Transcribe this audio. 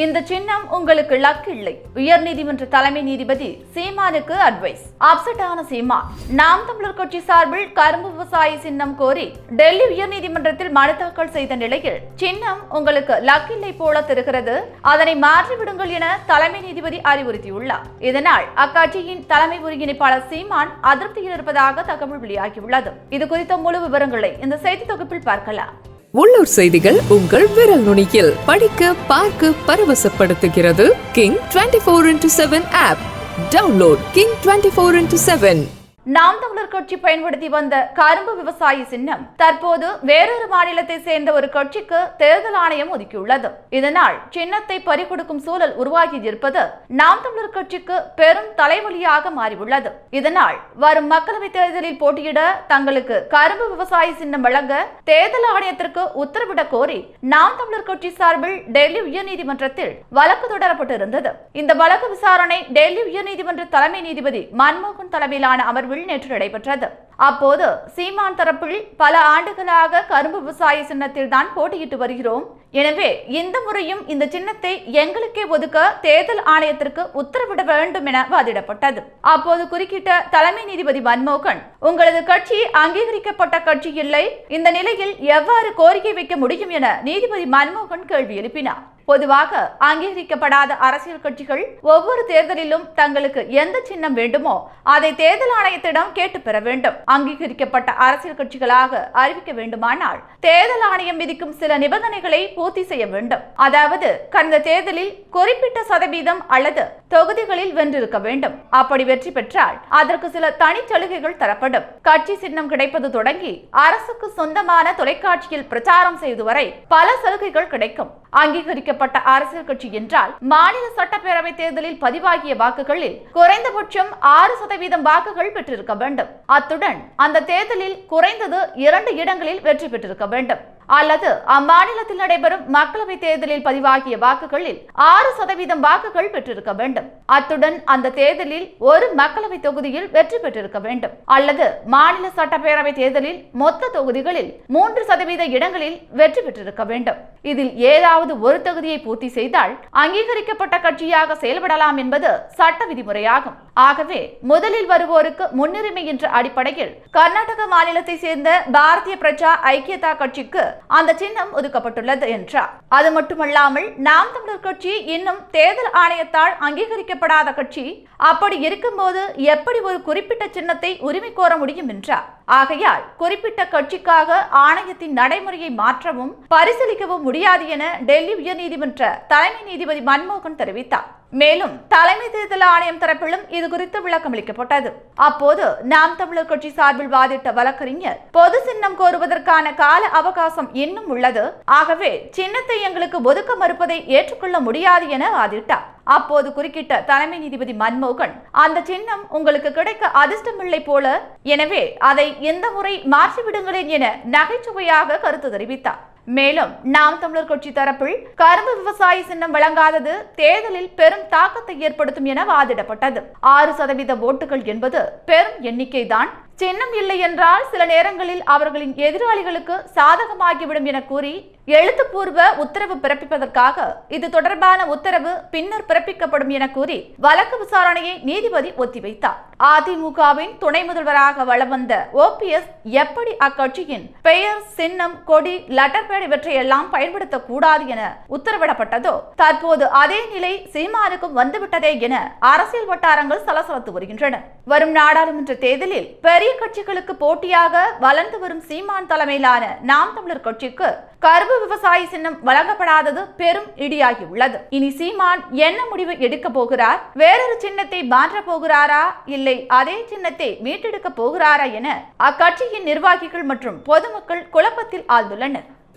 இந்த சின்னம் உங்களுக்கு லக் இல்லை. உயர்நீதிமன்ற தலைமை நீதிபதி சீமானுக்கு அட்வைஸ் அப்செட்டான சீமான். நாம் தமிழர் கட்சி சார்பில் கரும்பு விவசாயி சின்னம் கோரி டெல்லி உயர்நீதிமன்றத்தில் மனு தாக்கல் செய்த நிலையில் சின்னம் உங்களுக்கு லக் இல்லை போல தெரிகிறது. அதனை மாற்றிவிடுங்கள் என தலைமை நீதிபதி அறிவுறுத்தியுள்ளார். இதனால் அக்கட்சியின் தலைமை ஒருங்கிணைப்பாளர் சீமான் அதிருப்தியில் இருப்பதாக தகவல் வெளியாகியுள்ளது. இது குறித்த முழு விவரங்களை இந்த செய்தி தொகுப்பில் பார்க்கலாம். உள்ளூர் செய்திகள் உங்கள் விரல் நுனியில். படிக்க பார்க்க பரவசப்படுத்துகிறது. King twenty four into seven app download king twenty four into seven Naam Tamilar Katchi பயன்படுத்தி வந்த கரும்பு விவசாயி சின்னம் தற்போது வேறொரு மாநிலத்தை சேர்ந்த ஒரு கட்சிக்கு தேர்தல் ஆணையம் ஒதுக்கியுள்ளது. இதனால் சின்னத்தை பறிகொடுக்கும் சூழல் உருவாகி இருப்பது நாம் தமிழர் கட்சிக்கு பெரும் தலைவலியாக மாறியுள்ளது. இதனால் வரும் மக்களவை தேர்தலில் போட்டியிட தங்களுக்கு கரும்பு விவசாயி சின்னம் வழங்க தேர்தல் ஆணையத்திற்கு உத்தரவிட கோரி நாம் தமிழர் கட்சி சார்பில் டெல்லி உயர்நீதிமன்றத்தில் வழக்கு தொடரப்பட்டிருந்தது. இந்த வழக்கு விசாரணை டெல்லி உயர்நீதிமன்ற தலைமை நீதிபதி மன்மோகன் தலைமையிலான அமர்வில் நேற்று நடைபெற்றது. அப்போது சீமான் தரப்பில் பல ஆண்டுகளாக கரும்பு விவசாய சின்னத்தில் தான் போட்டியிட்டு வருகிறோம். எனவே இந்த முறையும் இந்த சின்னத்தை எங்களுக்கே ஒதுக்க தேர்தல் ஆணையத்திற்கு உத்தரவிட வேண்டும் என வாதிடப்பட்டது. அப்போது குறுக்கிட்ட தலைமை நீதிபதி மன்மோகன் உங்களது கட்சி அங்கீகரிக்கப்பட்ட கட்சி இல்லை. இந்த நிலையில் எவ்வாறு கோரிக்கை வைக்க முடியும் என நீதிபதி மன்மோகன் கேள்வி எழுப்பினார். பொதுவாக அங்கீகரிக்கப்படாத அரசியல் கட்சிகள் ஒவ்வொரு தேர்தலிலும் தங்களுக்கு எந்த சின்னம் வேண்டுமோ அதை தேர்தல் ஆணையத்திடம் கேட்டு பெற வேண்டும். அங்கீகரிக்கப்பட்ட அரசியல் கட்சிகளாக அறிவிக்க வேண்டுமானால் தேர்தல் ஆணையம் விதிக்கும் சில நிபந்தனைகளை பூர்த்தி செய்ய வேண்டும். அதாவது கடந்த தேர்தலில் குறிப்பிட்ட சதவீதம் அல்லது தொகுதிகளில் வென்றிருக்க வேண்டும். அப்படி வெற்றி பெற்றால் அதற்கு சில தனி சலுகைகள் தரப்படும். கட்சி சின்னம் கிடைப்பது தொடங்கி அரசுக்கு சொந்தமான தொலைக்காட்சியில் பிரச்சாரம் செய்து வரை பல சலுகைகள் கிடைக்கும். அங்கீகரிக்கப்பட்ட அரசியல் கட்சி என்றால் மாநில சட்டப்பேரவை தேர்தலில் பதிவாகிய வாக்குகளில் குறைந்தபட்சம் ஆறு சதவீதம் வாக்குகள் பெற்றிருக்க வேண்டும். அத்துடன் அந்த தேர்தலில் குறைந்தது இரண்டு இடங்களில் வெற்றி பெற்றிருக்க வேண்டும். அல்லது அம்மாநிலத்தில் நடைபெறும் மக்களவை தேர்தலில் பதிவாகிய வாக்குகளில் ஆறு சதவீதம் வாக்குகள் பெற்றிருக்க வேண்டும். அத்துடன் அந்த தேர்தலில் ஒரு மக்களவை தொகுதியில் வெற்றி பெற்றிருக்க வேண்டும். அல்லது மாநில சட்டப்பேரவை தேர்தலில் மொத்த தொகுதிகளில் மூன்று சதவீத இடங்களில் வெற்றி பெற்றிருக்க வேண்டும். இதில் ஏதாவது ஒரு தொகுதியை பூர்த்தி செய்தால் அங்கீகரிக்கப்பட்ட கட்சியாக செயல்படலாம் என்பது சட்ட விதிமுறையாகும். ஆகவே முதலில் வருவோருக்கு முன்னுரிமை என்ற அடிப்படையில் கர்நாடக மாநிலத்தை சேர்ந்த பாரதிய பிரஜா ஐக்கியதா கட்சிக்கு அந்த சின்னம் ஒதுக்கப்பட்டுள்ளது என்றார். அது மட்டுமல்லாமல் நாம் தமிழர் கட்சி இன்னும் தேர்தல் ஆணையத்தால் அங்கீகரிக்கப்படாத கட்சி அப்படி இருக்கும்போது எப்படி ஒரு குறிப்பிட்ட சின்னத்தை உரிமை கோர முடியும் என்றார். ஆகையால் குறிப்பிட்ட கட்சிக்காக ஆணையத்தின் நடைமுறையை மாற்றவும் பரிசீலிக்கவும் முடியாது என டெல்லி உயர்நீதிமன்ற தலைமை நீதிபதி மன்மோகன் தெரிவித்தார். மேலும் தலைமை தேர்தல் ஆணையம் தரப்பிலும் இது குறித்து விளக்கம் அளிக்கப்பட்டது. அப்போது நாம் தமிழர் கட்சி சார்பில் வாதிட்ட வழக்கறிஞர் பொது சின்னம் கோருவதற்கான கால அவகாசம் இன்னும் உள்ளது. ஆகவே சின்னத்தை எங்களுக்கு ஒதுக்க மறுப்பதை ஏற்றுக்கொள்ள முடியாது என வாதிட்டார். அப்போது குறுக்கிட்ட தலைமை நீதிபதி மன்மோகன் அந்த சின்னம் உங்களுக்கு கிடைக்க அதிர்ஷ்டமில்லை போல. எனவே அதை எந்த முறை மாற்றிவிடுங்களேன் என நகைச்சுவையாக கருத்து தெரிவித்தார். மேலும் நாம் தமிழர் கட்சி தரப்பில் கரும்பு விவசாய சின்னம் வழங்காதது தேர்தலில் பெரும் தாக்கத்தை ஏற்படுத்தும் என வாதிடப்பட்டது. ஆறு சதவீத ஓட்டுகள் என்பது பெரும் எண்ணிக்கைதான். சின்னம் இல்லை என்றால் சில நேரங்களில் அவர்களின் எதிராளிகளுக்கு சாதகமாகிவிடும் என கூறி எழுத்துப்பூர்வ உத்தரவு பிறப்பிப்பதற்காக இது தொடர்பான உத்தரவு பின்னர் பிறப்பிக்கப்படும் என கூறி வழக்கு விசாரணையை நீதிபதி ஒத்திவைத்தார். அதிமுகவின் துணை முதல்வராக வளம் வந்த ஓபிஎஸ் எப்படி அக்கட்சியின் பெயர் சின்னம் கொடி லெட்டர் பேட் இவற்றையெல்லாம் பயன்படுத்தக்கூடாது என உத்தரவிடப்பட்டதோ தற்போது அதே நிலை சீமானுக்கும் வந்துவிட்டதே என அரசியல் வட்டாரங்கள் சலசலத்து வருகின்றன. வரும் நாடாளுமன்ற தேர்தலில் பெரிய கட்சிகளுக்கு போட்டியாக வளர்ந்து வரும் சீமான் தலைமையிலான நாம் தமிழர் கட்சிக்கு கரும்பு விவசாய சின்னம் வழங்கப்படாதது பெரும் இடியாகி உள்ளது. இனி சீமான் என்ன முடிவு எடுக்க போகிறார்? வேறொரு சின்னத்தை மாற்ற போகிறாரா? இல்லை அதே சின்னத்தை மீட்டெடுக்க போகிறாரா என அக்கட்சியின் நிர்வாகிகள் மற்றும் பொதுமக்கள் குழப்பத்தில் ஆழ்ந்துள்ளனர்.